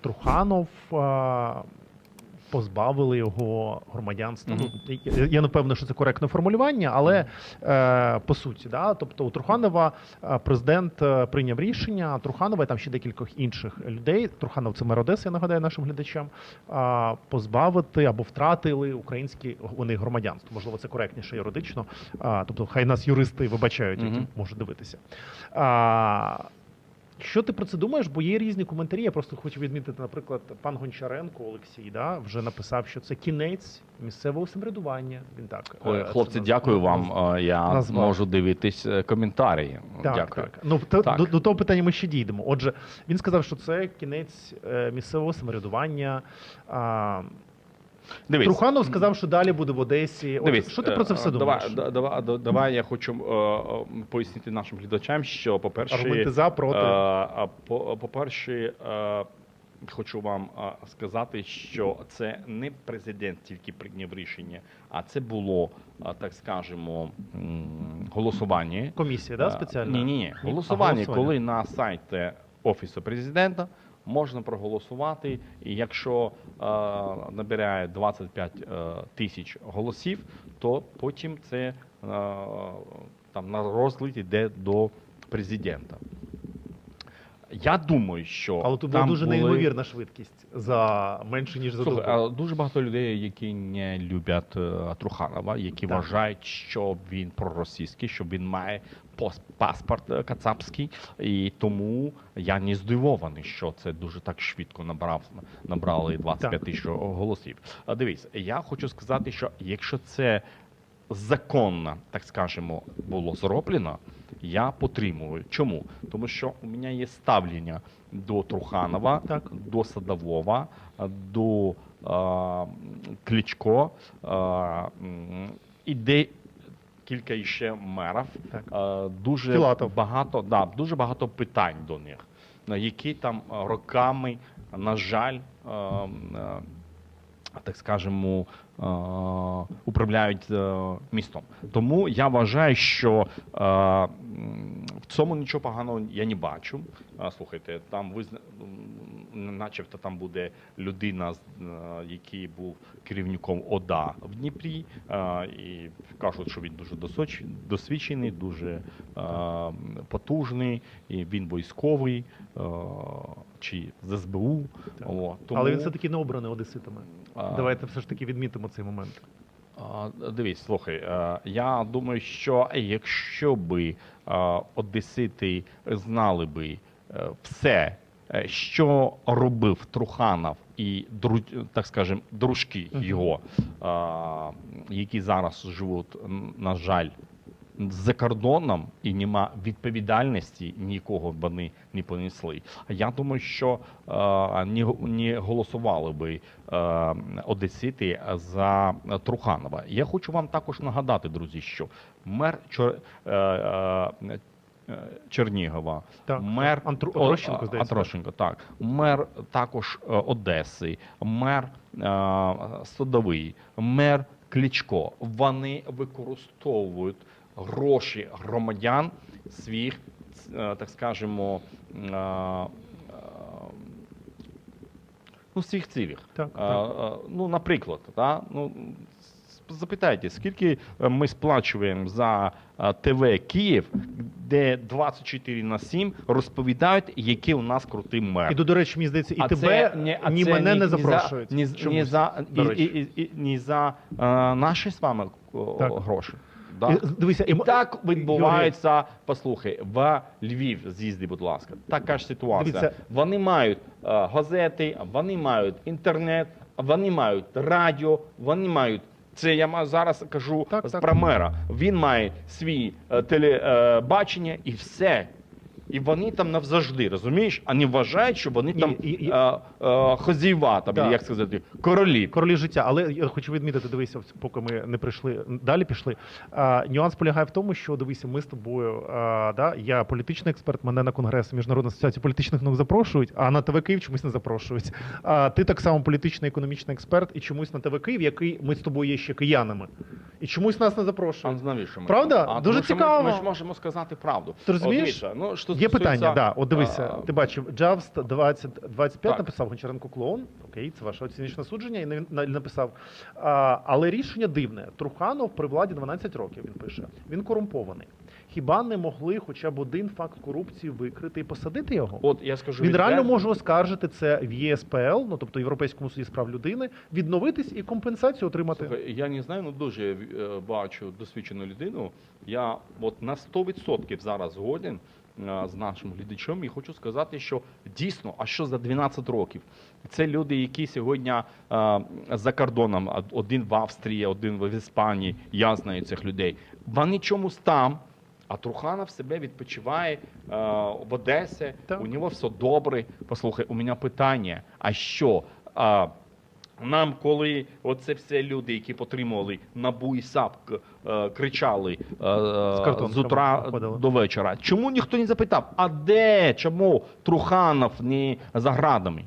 Труханов позбавили його громадянства. Мгм. Ну, я- не впевнений, що це коректне формулювання, але е, по суті, да, тобто у Труханова е, президент е, прийняв рішення, Труханова і там ще декількох інших людей. Труханов це мер Одеси, я нагадаю нашим глядачам, позбавити або втратили українські вони громадянство. Можливо, це коректніше юридично. Тобто, хай нас юристи вибачають, які Мгм. можуть дивитися. Що ти про це думаєш? Бо є різні коментарі. Я просто хочу відмітити, наприклад, пан Гончаренко Олексій да, вже написав, що це кінець місцевого самоврядування. Він так Ой, е, хлопці, це дякую вам. Е, Я назвав. можу дивитись е, коментарі. Так, Дякую. так. Ну то, Так. До, до того питання ми ще дійдемо. Отже, він сказав, що це кінець місцевого самоврядування. Дивись, Труханов сказав, що далі буде в Одесі. Дивись, що ти про це все е, думаєш? Давай, да- давай, давай я хочу е, е, пояснити нашим глядачам, що, по-перше, Аргументи за проти. Е, по- По-перше, е, хочу вам е, сказати, що це не президент тільки прийняв рішення, а це було, е, так скажемо, м, голосування. Комісія, да, Е, спеціальна? Ні, ні. Ні? Голосування, голосування. коли на сайті Офісу президента можна проголосувати, і якщо е, набирає 25 е, тисяч голосів, то потім це е, там на розгляд йде до президента. Я думаю, що Але тут була там дуже були... неймовірна швидкість за менше ніж за Слухай, добу. а дуже багато людей, які не люблять е, Труханова, які Так. вважають, що він проросійський, що він має паспорт е, кацапський, і тому я не здивований, що це дуже так швидко набрав набрали 25 тисяч голосів. А дивись, я хочу сказати, що якщо це законно, так скажемо, було зроблено, я підтримую. Чому? Тому що у мене є ставлення до Труханова, Так. до Садового, до е, Кличко, е, м, іде кілька ще мерів. Е, дуже Філатов. багато, да, дуже багато питань до них, на які там роками, на жаль, е, е, так скажемо, управляють е, містом. Тому я вважаю, що е, в цьому нічого поганого я не бачу. А, Слухайте, там визна... начебто там буде людина, е, який був керівником ОДА в Дніпрі, і кажуть, що він дуже досвідчений, дуже потужний, і він військовий чи з СБУ. О, Але він все-таки не обраний одеситами. А, Давайте все ж таки відмітимо цей момент. Дивись, слухай, е, я думаю, що якщо би е, одесити знали би е, все, що робив Труханов і так скажем, дружки його, які зараз живуть, на жаль, за кордоном і нема відповідальності нікого б вони не понесли. Я думаю, що е, не, не голосували би е, одесити за Труханова. Я хочу вам також нагадати, друзі, що мер Чор, е, е, Чернігова, Так, мер. Антру- О, Андрощенко, а, здається, Андрощенко, так. Мер також Одеси, мер е, Садовий, мер Кличко. Вони використовують гроші громадян своїх, е, так скажемо, е, е, ну, своїх цілях. Так, так. Ну, наприклад, да? ну, запитайте, скільки ми сплачуємо за ТВ Київ, де 24 на 7 розповідають, який у нас крутий мер. І до, до речі, мені здається, і А тебе це не- а ні це мене ні- не запрошують. Ні, Чомусь, ні за, до і, і, і, ні за е, наші з вами Так. гроші. Да. Дивися, І так відбувається, послухай, в Львів з'їзди, будь ласка. Така ж ситуація. Дивіться. Вони мають е, газети, вони мають інтернет, вони мають радіо, вони мають. Це я зараз кажу Так, з- так. мера. Він має свій е, телебачення і все. І вони там навзавжди, розумієш? А не вважають, що вони Ні, там і- і- е, е, хозяєва, там, Так. як сказати, королі. Королі життя, але я хочу відмітити, дивися, поки ми не прийшли далі пішли. А, нюанс полягає в тому, що дивися, ми з тобою. А, да, я політичний експерт, мене на конгрес Міжнародної асоціації політичних наук запрошують, а на ТВ Київ чомусь не запрошують. А ти так само політичний економічний експерт, і чомусь на ТВ Київ, який ми з тобою є ще киянами, і чомусь нас не А запрошують. навіщо ми? Правда? А, Дуже тому що цікаво. Ми, ми ж можемо сказати правду. Ти розумієш? От, дивіться, ну, що Є є питання, да. От дивися, ти бачив, Джавст 2025 Так. написав Гончаренко клоун. Окей, це ваше оціночне судження, і не- написав. А, але рішення дивне. Труханов при владі 12 років. Він пише. Він корумпований. Хіба не могли хоча б один факт корупції викрити і посадити його? От я скажу Він реально може оскаржити це в ЄСПЛ, ну тобто Європейському суді з прав людини, відновитись і компенсацію отримати. Слухай, я не знаю, ну дуже е, бачу досвідчену людину. Я от на 100% зараз згоден е, з нашим глядачем і хочу сказати, що дійсно, а що за 12 років? Це люди, які сьогодні е, за кордоном, один в Австрії, один в Іспанії. Я знаю цих людей. Вони чомусь там. А Труханов себе відпочиває е, в Одесі, Так. у нього все добре. Послухай, у мене питання: а що? А, нам, коли оце все люди, які потримували НАБУ і САП, е, кричали е, картонками з утра виходили. до вечора, чому ніхто не запитав, а де, чому Труханов не за градами?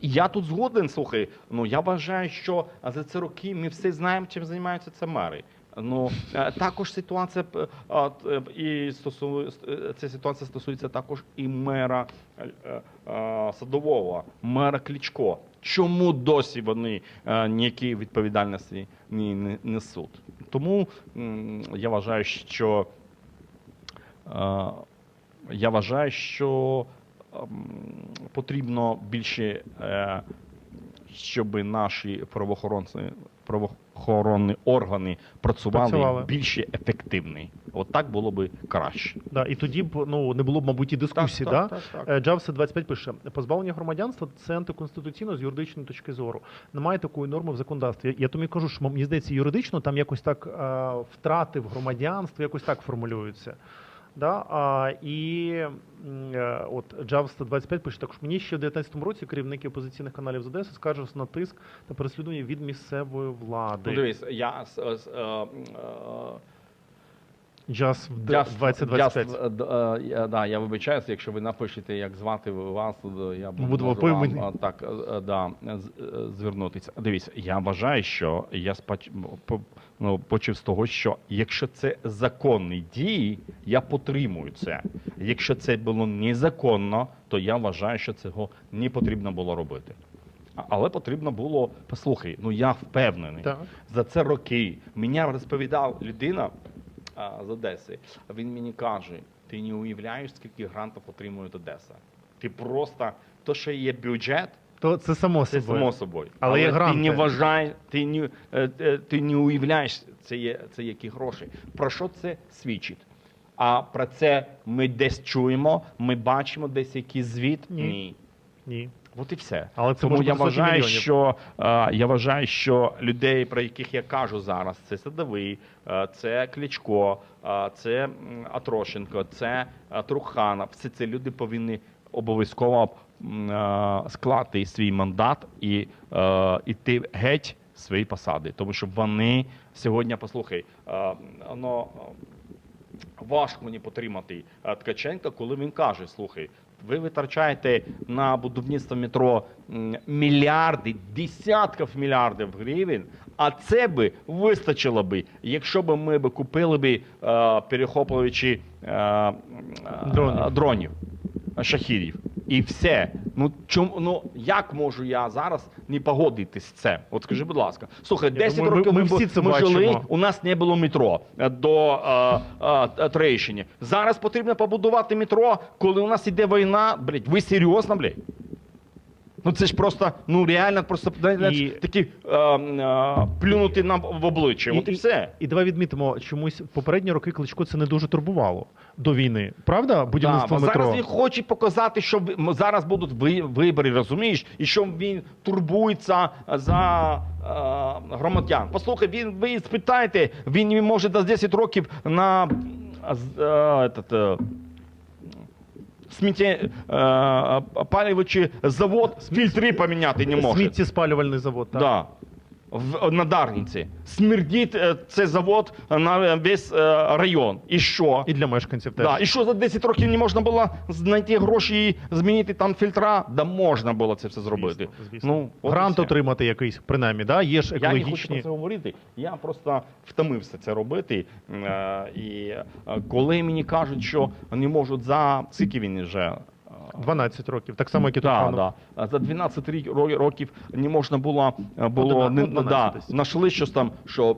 Я тут згоден, слухай, ну я вважаю, що за ці роки ми всі знаємо, чим займаються це мери. Ну е, також ситуація е, і стосує е, ця ситуація стосується також і мера е, е, садового, мера Кличко. Чому досі вони е, ніякі відповідальності не, не несуть? Тому я вважаю, що е, я вважаю, що ем, потрібно більше, е, щоб наші правоохоронці, правоохоронні органи працювали, Працювали. більше ефективно. От так було би краще. Да, і тоді б ну не було б, мабуть, і дискусії. так, да? так, так. Е, 25 пише: позбавлення громадянства це антиконституційно з юридичної точки зору. Немає такої норми в законодавстві. Я, я тобі кажу, що мені здається, юридично там якось так е, втрати в громадянстві, якось так формулюються. Да? А, і е, от Java 125 пише також мені ще в 19-му році керівники опозиційних каналів з Одеси скаржилися на тиск та переслідування від місцевої влади. Ну, дивись, я е, е, Джаз в Я- 2025. Я, д- е, я- да, я вибачаюся, якщо ви напишете, як звати вас, я можу поймені. вам, е, так е, е, да, е, звернутися. Дивіться, я вважаю, що я споч... по- ну, почав з того, що якщо це законні дії, я підтримую це. Якщо це було незаконно, то я вважаю, що цього не потрібно було робити. Але потрібно було, послухай, ну я впевнений, Так. за це роки. Мені розповідав людина з Одеси. Він мені каже: ти не уявляєш, скільки грантів отримує Одеса. Ти просто то, що є бюджет, То це само це собою. само собою. Але є ти гранти. не вважаєш, ти не, е, е, ти не уявляєш, це є це які гроші. Про що це свідчить? А про це ми десь чуємо, ми бачимо десь якийсь звіт. Ні. Ні. От і все. Але це Тому я вважаю, що е, я вважаю, що людей, про яких я кажу зараз, це Садовий, е, це Кличко, е, це Атрошенко, це е, Труханов. Всі ці люди повинні обов'язково е, склати свій мандат і е, іти геть свої посади, тому що вони сьогодні, послухай, е, воно. Важко мені потримати е, Ткаченка, коли він каже: слухай, ви витрачаєте на будівництво метро мільярди, десятків мільярдів гривень, а це би вистачило би, якщо б ми б купили б е, перехоплюючи е, е, Дронів. шахідів. І все. Ну чому ну як можу я зараз не погодитись з це? От скажи, будь ласка, слухай, Я 10 думаю, ми- років ми бу- всі це ми жили, у нас не було метро е, до а, а, Трещини. Зараз потрібно побудувати метро, коли у нас іде війна. Блять, ви серйозно, блядь? Ну це ж просто, ну реально, просто І- такі е, е, плюнути нам в обличчя. От і все. І давай відмітимо, чомусь в попередні роки Кличко це не дуже турбувало до війни. Правда? Будівництво Да, метро. Зараз він хоче показати, що зараз будуть вибори, розумієш, і що він турбується за е, громадян. Послухай, він ви спитаєте, він може до 10 років на е, е, этот, е, е, завод фільтри поміняти не може. Сміттєспалювальний завод. Так. Да. В, на Дарниці. Смердить е, цей завод на весь е, район. І що? І для мешканців теж. Да. І що за 10 років не можна було знайти гроші і змінити там фільтра? Да можна було це все зробити. Звісно, звісно. Ну, Грант отримати якийсь, принаймні, да? є ж Я не хочу про це говорити. Я просто втомився це робити. Е, І коли мені кажуть, що не можуть за скільки він вже. Е, 12 років, так само, як і Да, Труханов. да. За 12 років не можна було, е, було не, одинадцять да, нашли щось там, що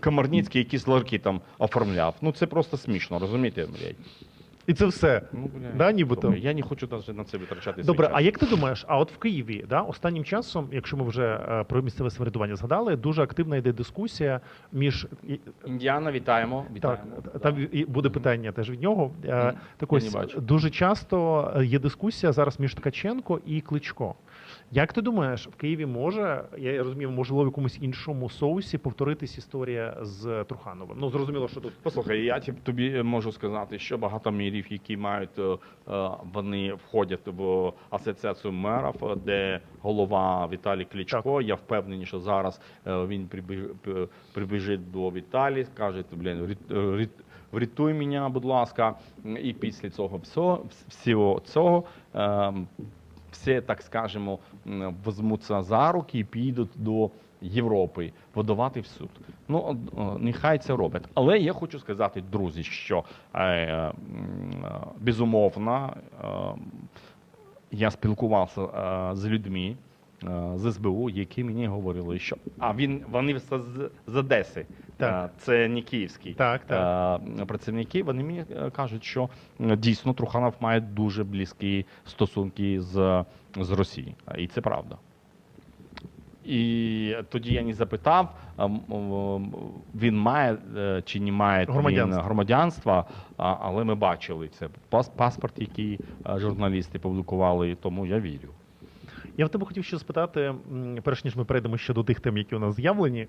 Комарницький якісь ларки там оформляв. Ну це просто смішно, розумієте, блядь? І це все. Ну, бля, Да, нібито. Я не хочу навіть на це витрачати Добре, свій а як ти думаєш, а от в Києві, да, останнім часом, якщо ми вже е, про місцеве самоврядування згадали, дуже активна йде дискусія між Індіана, вітаємо. Так, вітаємо. там і буде питання теж від нього. Е. Так ось дуже часто е, є дискусія зараз між Ткаченко і Кличко. Як ти думаєш, в Києві може, я розумію, можливо, в якомусь іншому соусі повторитись історія з Трухановим? Ну зрозуміло, що тут Послухай, я тобі можу сказати, що багато мірів, які мають, е, е, вони входять в асоціацію мерів, е, де голова Віталій Кличко. Я впевнений, що зараз він прибіж- прибіжить до Віталії, скаже, блін, врятуй мене, будь ласка. І після цього всього, всього цього. Всі, так скажемо, м, візьмуться за руки і підуть до Європи подавати в суд. Ну, нехай це роблять. Але я хочу сказати, друзі, що е, е, безумовно е, я спілкувався е, з людьми е, з СБУ, які мені говорили, що а він вони з, з Одеси. Так. Е, Це не київський Так, так. е, працівники. Вони мені е, кажуть, що дійсно Труханов має дуже близькі стосунки з, з Росією. І це правда. І тоді я не запитав, він має е, чи не має він громадянства, але ми бачили це паспорт, який е, журналісти публікували, тому я вірю. Я в тебе хотів ще спитати, перш ніж ми перейдемо ще до тих тем, які у нас з'явлені.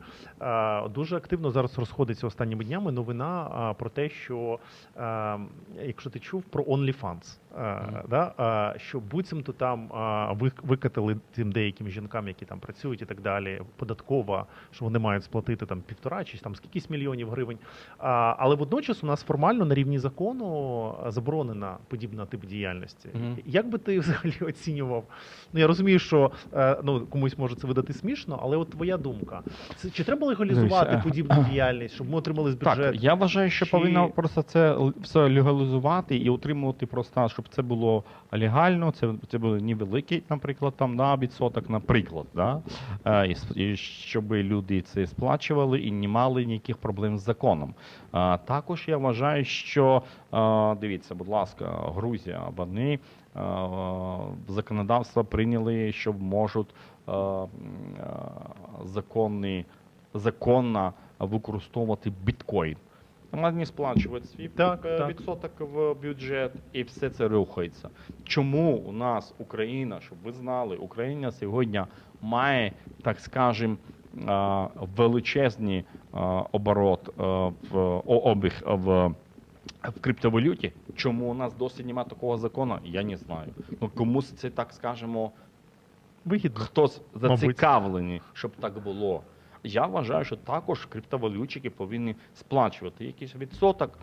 Дуже активно зараз розходиться останніми днями новина про те, що якщо ти чув про OnlyFans, Мгм. да, що буцімто там а, викатили тим деяким жінкам, які там працюють і так далі, податкова, що вони мають сплатити там півтора чи там скількись мільйонів гривень. Але водночас у нас формально на рівні закону заборонена подібна тип діяльності. Мгм. Як би ти взагалі оцінював? Ну я розумію, що е, ну комусь може це видати смішно, але от твоя думка. Це чи треба легалізувати Дивись, е, подібну діяльність, щоб ми отримали з бюджету? Так, я вважаю, що Чи- повинно просто це все легалізувати і утримувати просто, щоб це було легально. Це, це було невеликий, наприклад, там на відсоток, наприклад, да? Е, і, і щоб люди це сплачували і не мали ніяких проблем з законом. А, також я вважаю, що е, дивіться, будь ласка, Грузія, вони е, законодавство прийняли, що можуть е, е, законні, законно використовувати біткоін. Вони сплачують свій Так, е, так. відсоток в бюджет, і все це рухається. Чому у нас Україна, щоб ви знали, Україна сьогодні має, так скажем, е, величезний е, оборот в обіг в. В криптовалюті, чому у нас досі немає такого закону, я не знаю. Ну комусь це так скажемо, Вигідно. хтось зацікавлений, щоб так було. Я вважаю, що також криптовалютчики повинні сплачувати якийсь відсоток,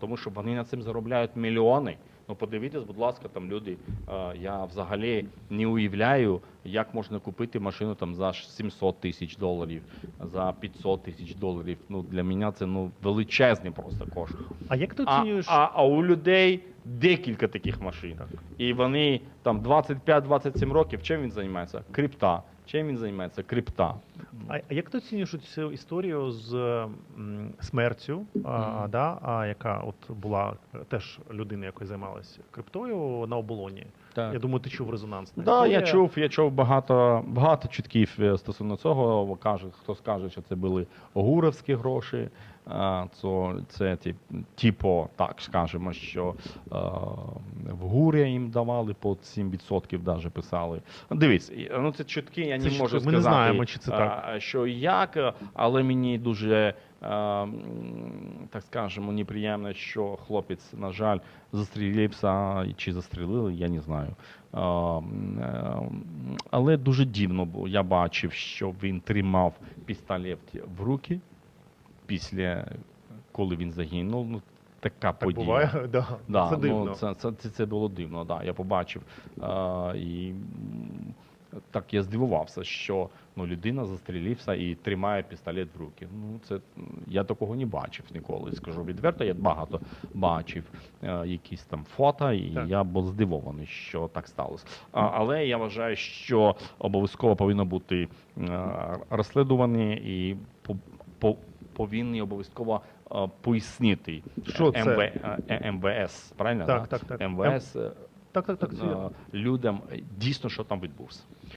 тому що вони на цим заробляють мільйони. Ну подивіться, будь ласка, там люди. Я взагалі не уявляю, як можна купити машину там за 700 тисяч доларів, за 500 тисяч доларів. Ну для мене це ну величезні просто кошти. А як ти А, оцінюєш? а, а у людей декілька таких машин. І вони там 25-27 років. Чим він займається? Крипта. Чим він займається? Крипта. А як ти оцінюєш цю історію з смертю, а, да, а, яка от була теж людина, якою займалася криптою на оболоні? Так. Я думаю, ти чув резонансне. Да, я чув, я чув багато, багато чутків е, стосовно цього. Каже, хто скаже, що це були огуровські гроші. То це тип, типу, так скажемо, що а, в гурі їм давали по 7% даже писали. Дивись, ну це чутки, я Це не чутки. можу Ми не знаємо, чи це так. Що і як, але мені дуже. а, Так скажемо, неприємно, що хлопець, на жаль, застрілився чи застрілили, я не знаю. Е, але дуже дивно було. Я бачив, що він тримав пістолет в руки після коли він загинув. Ну, така Так подія. буває, да. Да, це дивно. Ну, це, це, це, це було дивно, да, я побачив. А, і так я здивувався, що ну, людина застрілився і тримає пістолет в руки. Ну, це, я такого не бачив ніколи. Скажу відверто, я багато бачив е, якісь там фото, і Так. я був здивований, що так сталося. А, але я вважаю, що обов'язково повинно бути е, розслідувані і по, по, повинні обов'язково е, пояснити Що це? МВ, е, МВС, правильно? Так, да? так, так. МВС е, Так, так, так. е, людям е, дійсно, що там відбувся.